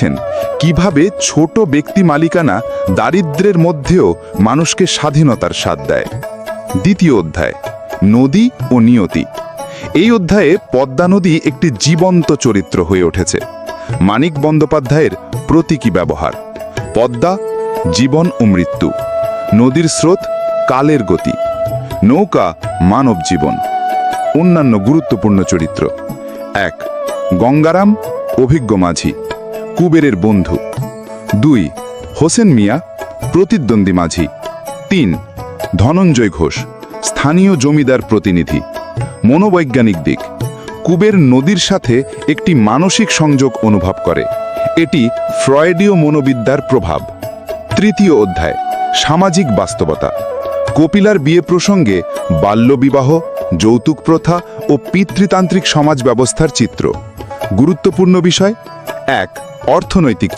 দেখছেন কীভাবে ছোট ব্যক্তি মালিকানা দারিদ্র্যের মধ্যেও মানুষকে স্বাধীনতার স্বাদ দেয়। দ্বিতীয় অধ্যায়, নদী ও নিয়তি। এই অধ্যায়ে পদ্মা নদী একটি জীবন্ত চরিত্র হয়ে উঠেছে। মানিক বন্দ্যোপাধ্যায়ের প্রতীকী ব্যবহার, পদ্মা, জীবন ও মৃত্যু। নদীর স্রোত, কালের গতি। নৌকা, মানব জীবন। অন্যান্য গুরুত্বপূর্ণ চরিত্র। এক, গঙ্গারাম, অভিজ্ঞ মাঝি। কুবেরের বন্ধু। দুই, হোসেন মিয়া, প্রতিদ্বন্দ্বী মাঝি। তিন, ধনঞ্জয় ঘোষ, স্থানীয় জমিদার প্রতিনিধি। মনোবৈজ্ঞানিক দিক, কুবের নদীর সাথে একটি মানসিক সংযোগ অনুভব করে। এটি ফ্রয়েডীয় মনোবিদ্যার প্রভাব। তৃতীয় অধ্যায়, সামাজিক বাস্তবতা। কপিলার বিয়ে প্রসঙ্গে বাল্যবিবাহ, যৌতুক প্রথা ও পিতৃতান্ত্রিক সমাজ ব্যবস্থার চিত্র। গুরুত্বপূর্ণ বিষয়, এক অর্থনৈতিক